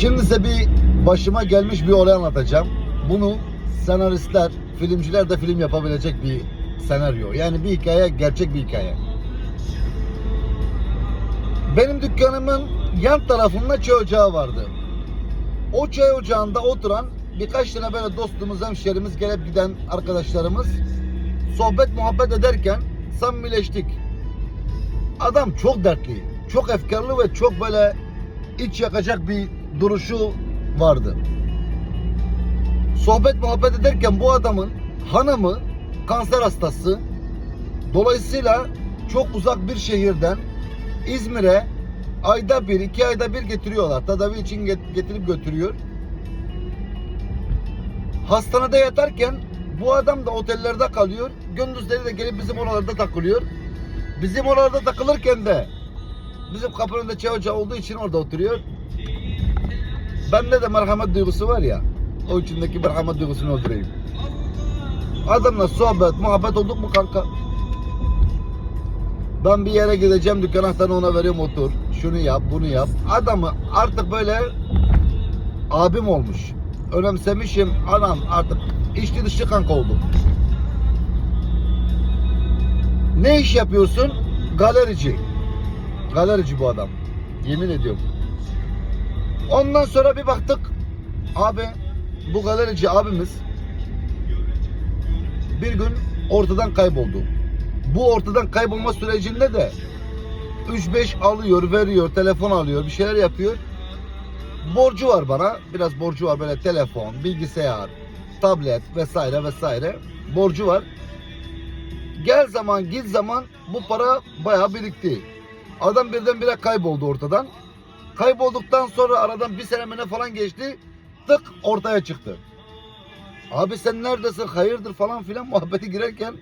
Şimdi size bir başıma gelmiş bir olay anlatacağım. Bunu senaristler, filmciler de film yapabilecek bir senaryo. Yani bir hikaye, gerçek bir hikaye. Benim dükkanımın yan tarafında çay ocağı vardı. O çay ocağında oturan birkaç tane böyle dostumuz, hemşerimiz, gelip giden arkadaşlarımız sohbet muhabbet ederken samimileştik. Adam çok dertli, çok efkarlı ve çok böyle iç yakacak bir duruşu vardı. Sohbet muhabbet ederken bu adamın hanımı kanser hastası. Dolayısıyla çok uzak bir şehirden İzmir'e ayda bir, iki ayda bir getiriyorlar. Tedavi için get- getirip götürüyor. Hastanede yatarken bu adam da otellerde kalıyor. Gündüzleri de gelip bizim oralarda takılıyor. Bizim oralarda takılırken de bizim kapının önünde çay olduğu için orada oturuyor. Bende de merhamet duygusu var ya. O içindeki merhamet duygusunu öldüreyim. Adamla sohbet, muhabbet olduk mu kanka? Ben bir yere gideceğim dükkan anahtarını ona veriyorum otur. Şunu yap, bunu yap. Adamı artık böyle abim olmuş. Önemsemişim. Anam artık içli dışı kanka oldum. Ne iş yapıyorsun? Galerici. Galerici bu adam. Yemin ediyorum. Ondan sonra bir baktık. Abi bu galerici abimiz bir gün ortadan kayboldu. Bu ortadan kaybolma sürecinde de 3-5 alıyor, veriyor, telefon alıyor, bir şeyler yapıyor. Borcu var bana. Biraz borcu var böyle telefon, bilgisayar, tablet vesaire vesaire. Borcu var. Gel zaman git zaman bu para bayağı birikti. Adam birdenbire kayboldu ortadan. Kaybolduktan sonra aradan bir sene falan geçti. Tık ortaya çıktı. Abi sen neredesin hayırdır falan filan muhabbeti girerken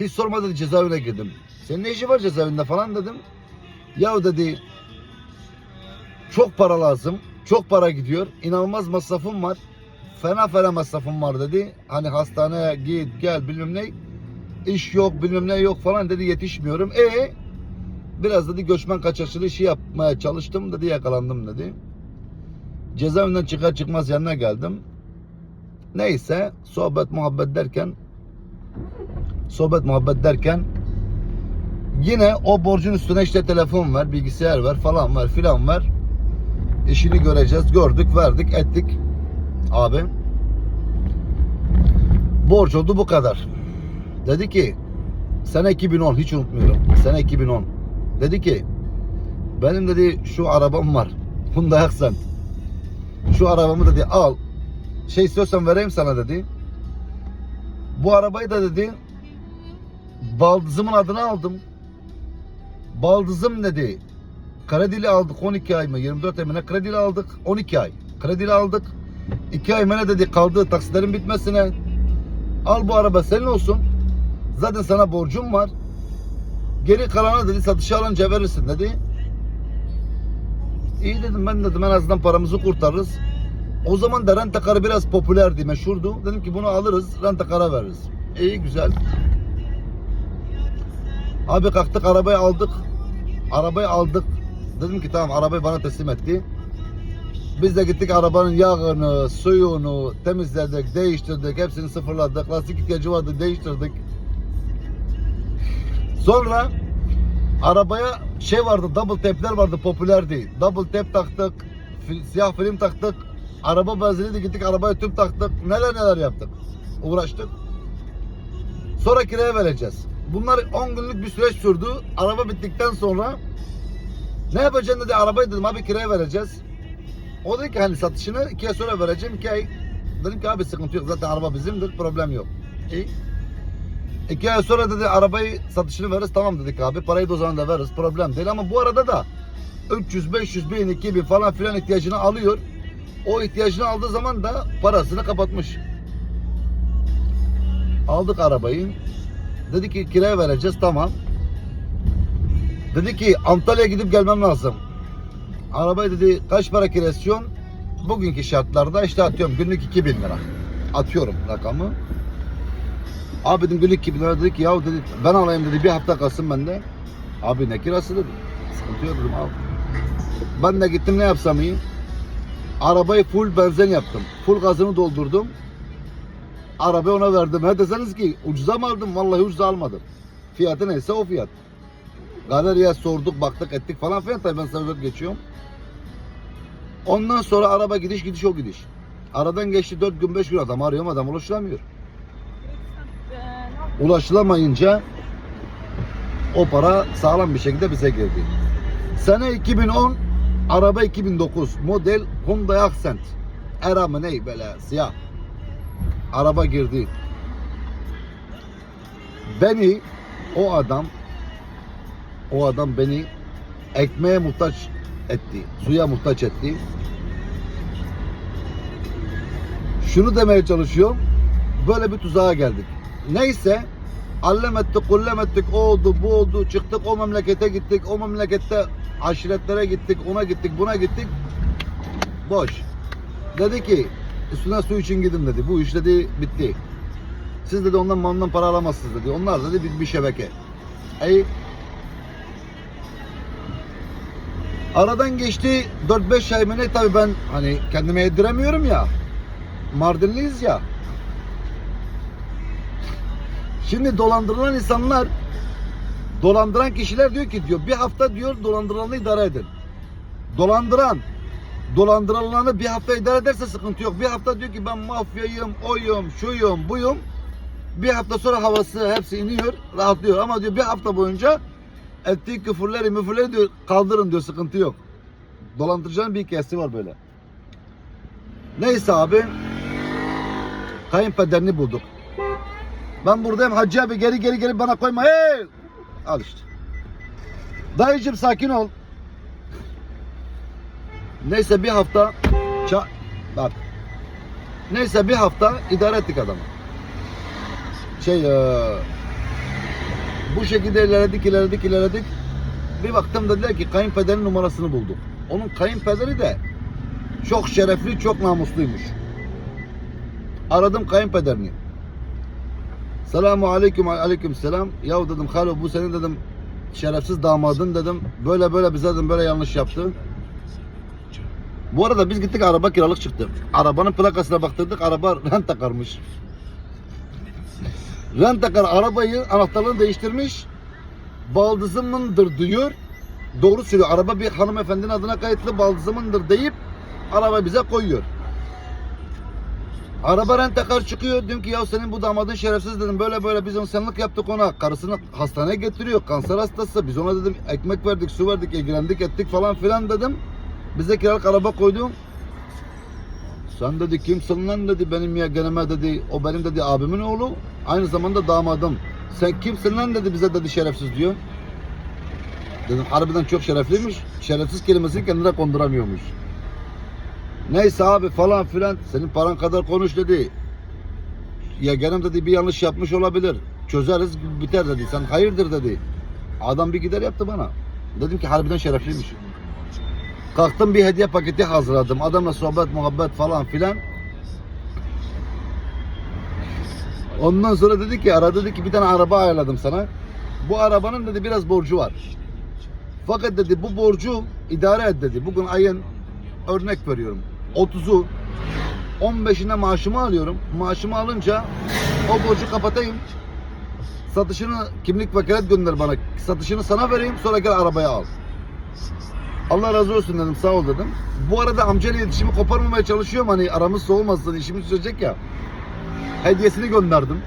hiç sorma dedi cezaevine girdim. Senin ne işin var cezaevinde falan dedim. Ya dedi çok para lazım. Çok para gidiyor. İnanılmaz masrafım var. Fena fena masrafım var dedi. Hani hastaneye git gel bilmem ne. İş yok bilmem ne yok falan dedi yetişmiyorum. E biraz dedi göçmen kaçakçılığı işi yapmaya çalıştım dedi yakalandım dedi. Cezaevinden çıkar çıkmaz yanına geldim. Neyse sohbet muhabbet derken sohbet muhabbet derken yine o borcun üstüne işte telefon ver, bilgisayar ver falan ver filan ver. İşini göreceğiz. Gördük, verdik, ettik. Abi. Borç oldu bu kadar. Dedi ki sene 2010 hiç unutmuyorum. Sene 2010. Dedi ki benim dedi şu arabam var. Hyundai Accent. Şu arabamı dedi al. Şey istiyorsan vereyim sana dedi. Bu arabayı da dedi baldızımın adına aldım. Baldızım dedi. Kredili aldık 12 ay mı 24 ay mı ne kredili aldık 12 ay. Kredili aldık. 2 ay mı ne dedi kaldı taksilerin bitmesine. Al bu araba senin olsun. Zaten sana borcum var. Geri kalanı dedi satışa alınca verirsin dedi. İyi dedim ben dedim en azından paramızı kurtarırız. O zaman da rentakar biraz popülerdi, meşhurdu. Dedim ki bunu alırız, rentakara veririz. İyi güzel. Abi kalktık arabayı aldık. Arabayı aldık. Dedim ki tamam arabayı bana teslim etti. Biz de gittik arabanın yağını, suyunu temizledik, değiştirdik, hepsini sıfırladık. Lastik ihtiyacı vardı, değiştirdik. Sonra arabaya şey vardı, double tap'ler vardı, popülerdi. Double tap taktık, fi- siyah film taktık. Araba benziniydi gittik arabaya tüp taktık. Neler neler yaptık. Uğraştık. Sonra kiraya vereceğiz. Bunlar 10 günlük bir süreç sürdü. Araba bittikten sonra ne yapacaksın dedi arabayı dedim abi kiraya vereceğiz. O dedi ki hani satışını iki ay sonra vereceğim iki ay. Dedim ki abi sıkıntı yok zaten araba bizimdir problem yok. İyi. İki ay sonra dedi arabayı satışını veririz tamam dedik abi parayı da o zaman da veririz problem değil ama bu arada da 300, 500, 1000, 2000 falan filan ihtiyacını alıyor. O ihtiyacını aldığı zaman da parasını kapatmış. Aldık arabayı. Dedi ki kiraya vereceğiz tamam. Dedi ki Antalya'ya gidip gelmem lazım. Arabayı dedi kaç para kirasyon? Bugünkü şartlarda işte atıyorum günlük 2000 lira. Atıyorum rakamı. Abi dedim 2000 lira dedi ki ya dedi ben alayım dedi bir hafta kalsın bende. Abi ne kirası dedi. Sıkıntı yok dedim abi. Ben de gittim ne yapsam iyi? Arabayı full benzin yaptım. Full gazını doldurdum. Arabayı ona verdim. Ha deseniz ki ucuza mı aldım? Vallahi ucuza almadım. Fiyatı neyse o fiyat. Galeriye sorduk, baktık, ettik falan filan. Tabii ben sana geçiyorum. Ondan sonra araba gidiş gidiş o gidiş. Aradan geçti 4 gün 5 gün adam arıyorum adam ulaşılamıyor. Ulaşılamayınca o para sağlam bir şekilde bize girdi. Sene 2010 araba 2009 model Hyundai Accent. Era mı ne böyle siyah. Araba girdi. Beni o adam o adam beni ekmeğe muhtaç etti. Suya muhtaç etti. Şunu demeye çalışıyorum. Böyle bir tuzağa geldik. Neyse allem ettik, kullem ettik, o oldu, bu oldu, çıktık o memlekete gittik, o memlekette aşiretlere gittik, ona gittik, buna gittik. Boş. Dedi ki üstüne su için gidin dedi. Bu iş dedi bitti. Siz dedi ondan mandan para alamazsınız dedi. Onlar dedi bir, bir şebeke. Ey Aradan geçti 4-5 ay mı ne tabii ben hani kendime yediremiyorum ya. Mardinliyiz ya. Şimdi dolandırılan insanlar dolandıran kişiler diyor ki diyor bir hafta diyor dolandırılanı idare edin. Dolandıran dolandırılanı bir hafta idare ederse sıkıntı yok. Bir hafta diyor ki ben mafyayım, oyum, şuyum, buyum. Bir hafta sonra havası hepsi iniyor, rahatlıyor. Ama diyor bir hafta boyunca ettiği küfürleri müfürleri diyor kaldırın diyor sıkıntı yok. Dolandırıcının bir hikayesi var böyle. Neyse abi kayınpederini bulduk. Ben buradayım Hacı abi geri geri geri bana koyma. Hey! Al işte. Dayıcım sakin ol. Neyse bir hafta ça bak. Neyse bir hafta idare ettik adamı. Şey eee, bu şekilde ilerledik ilerledik ilerledik. Bir baktım dediler ki kayınpederin numarasını bulduk. Onun kayınpederi de çok şerefli, çok namusluymuş. Aradım kayınpederini. Selamu aleyküm aleyküm selam. Yahu dedim Halo bu senin dedim şerefsiz damadın dedim. Böyle böyle bize dedim böyle yanlış yaptı. Bu arada biz gittik araba kiralık çıktı. Arabanın plakasına baktırdık araba rentakarmış. Rentakar arabayı anahtarlarını değiştirmiş. Baldızımındır diyor. Doğru söylüyor. Araba bir hanımefendinin adına kayıtlı baldızımındır deyip araba bize koyuyor. Araba rentakar çıkıyor. Diyorum ki ya senin bu damadın şerefsiz dedim. Böyle böyle biz insanlık yaptık ona. Karısını hastaneye getiriyor. Kanser hastası. Biz ona dedim ekmek verdik, su verdik, ilgilendik ettik falan filan dedim. Bize kiralık araba koydum. Sen dedi kimsin lan dedi benim yeğenime dedi. O benim dedi abimin oğlu. Aynı zamanda damadım. Sen kimsin lan dedi bize dedi şerefsiz diyor. Dedim harbiden çok şerefliymiş. Şerefsiz kelimesini kendine konduramıyormuş. Neyse abi falan filan senin paran kadar konuş dedi. Yeğenim dedi bir yanlış yapmış olabilir. Çözeriz biter dedi. Sen hayırdır dedi. Adam bir gider yaptı bana. Dedim ki harbiden şerefliymiş. Kalktım bir hediye paketi hazırladım. Adamla sohbet muhabbet falan filan. Ondan sonra dedi ki ara dedi ki bir tane araba ayarladım sana. Bu arabanın dedi biraz borcu var. Fakat dedi bu borcu idare et dedi. Bugün ayın örnek veriyorum. 30'u 15'ine maaşımı alıyorum. Maaşımı alınca o borcu kapatayım. Satışını kimlik vekalet gönder bana. Satışını sana vereyim sonra gel arabaya al. Allah razı olsun dedim sağ ol dedim. Bu arada amcayla iletişimi koparmamaya çalışıyorum hani aramız soğumasın işimiz sürecek ya. Hediyesini gönderdim.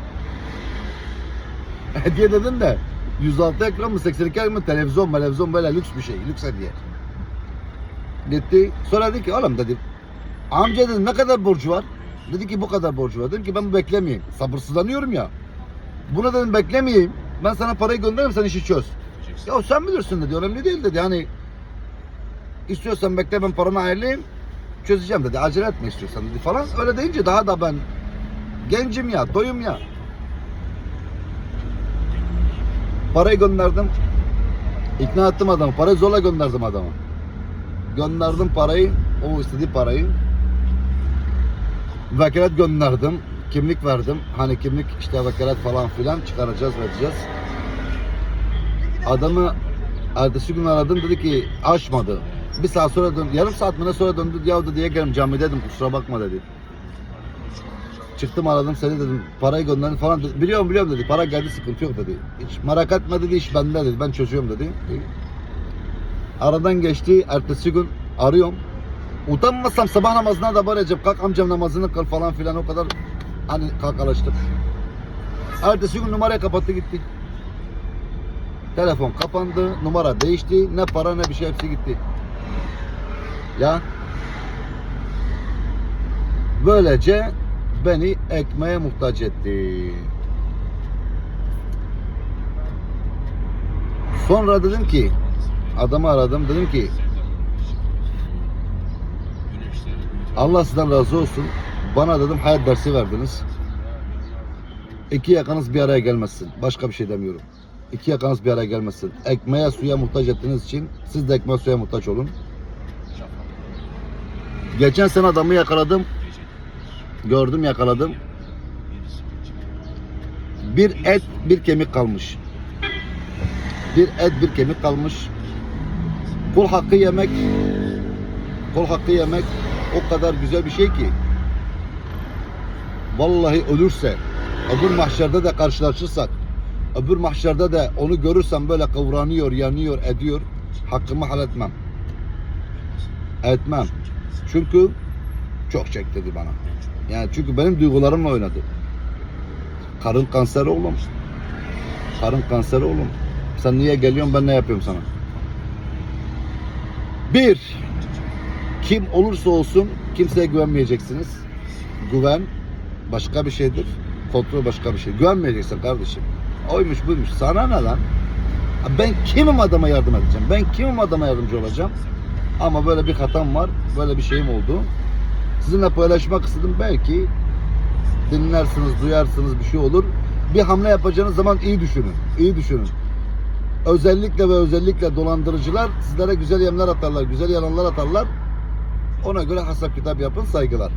Hediye dedim de 106 ekran mı 82 ekran mı televizyon televizyon böyle lüks bir şey lüks hediye. Gitti sonra dedi ki oğlum dedi amca dedim ne kadar borcu var? Dedi ki bu kadar borcu var. Dedim ki ben beklemeyeyim. Sabırsızlanıyorum ya. Buna dedim beklemeyeyim. Ben sana parayı gönderirim sen işi çöz. Ya sen bilirsin dedi. Önemli değil dedi. Yani istiyorsan bekle ben paranı ayarlayayım. Çözeceğim dedi. Acele etme istiyorsan dedi falan. Öyle deyince daha da ben gencim ya, doyum ya. Parayı gönderdim. İkna ettim adamı. Parayı zorla gönderdim adamı. Gönderdim parayı. O istediği parayı. Vekalet gönderdim. Kimlik verdim. Hani kimlik işte vekalet falan filan çıkaracağız vereceğiz. Adamı ertesi gün aradım dedi ki açmadı. Bir saat sonra döndü. Yarım saat mi ne sonra döndü. Ya dedi ya gelin cami dedim kusura bakma dedi. Çıktım aradım seni dedim. Parayı gönderdim falan dedi. Biliyorum biliyorum dedi. Para geldi sıkıntı yok dedi. Hiç merak etme dedi iş bende dedi. Ben çözüyorum dedi. Aradan geçti. Ertesi gün arıyorum. Utanmasam sabah namazına da bağıracağım. Kalk amcam namazını kıl falan filan o kadar hani kalkalaştık. Ertesi gün numarayı kapattı gitti. Telefon kapandı, numara değişti. Ne para ne bir şey hepsi gitti. Ya. Böylece beni ekmeğe muhtaç etti. Sonra dedim ki adamı aradım dedim ki Allah sizden razı olsun. Bana dedim hayat dersi verdiniz. İki yakanız bir araya gelmesin. Başka bir şey demiyorum. İki yakanız bir araya gelmesin. Ekmeğe suya muhtaç ettiğiniz için siz de ekmeğe suya muhtaç olun. Geçen sene adamı yakaladım. Gördüm yakaladım. Bir et bir kemik kalmış. Bir et bir kemik kalmış. Kul hakkı yemek kul hakkı yemek o kadar güzel bir şey ki vallahi ölürse öbür mahşerde de karşılaşırsak öbür mahşerde de onu görürsem böyle kıvranıyor, yanıyor, ediyor hakkımı halletmem. Etmem. Çünkü çok çek dedi bana. Yani çünkü benim duygularımla oynadı. Karın kanseri oğlum. Karın kanseri oğlum. Sen niye geliyorsun ben ne yapıyorum sana? Bir, kim olursa olsun kimseye güvenmeyeceksiniz. Güven başka bir şeydir. Kontrol başka bir şey. Güvenmeyeceksin kardeşim. Oymuş buymuş. Sana ne lan? Ben kimim adama yardım edeceğim? Ben kimim adama yardımcı olacağım? Ama böyle bir hatam var. Böyle bir şeyim oldu. Sizinle paylaşmak istedim. Belki dinlersiniz, duyarsınız bir şey olur. Bir hamle yapacağınız zaman iyi düşünün. İyi düşünün. Özellikle ve özellikle dolandırıcılar sizlere güzel yemler atarlar, güzel yalanlar atarlar. Ona göre hesap kitap yapın, saygılar.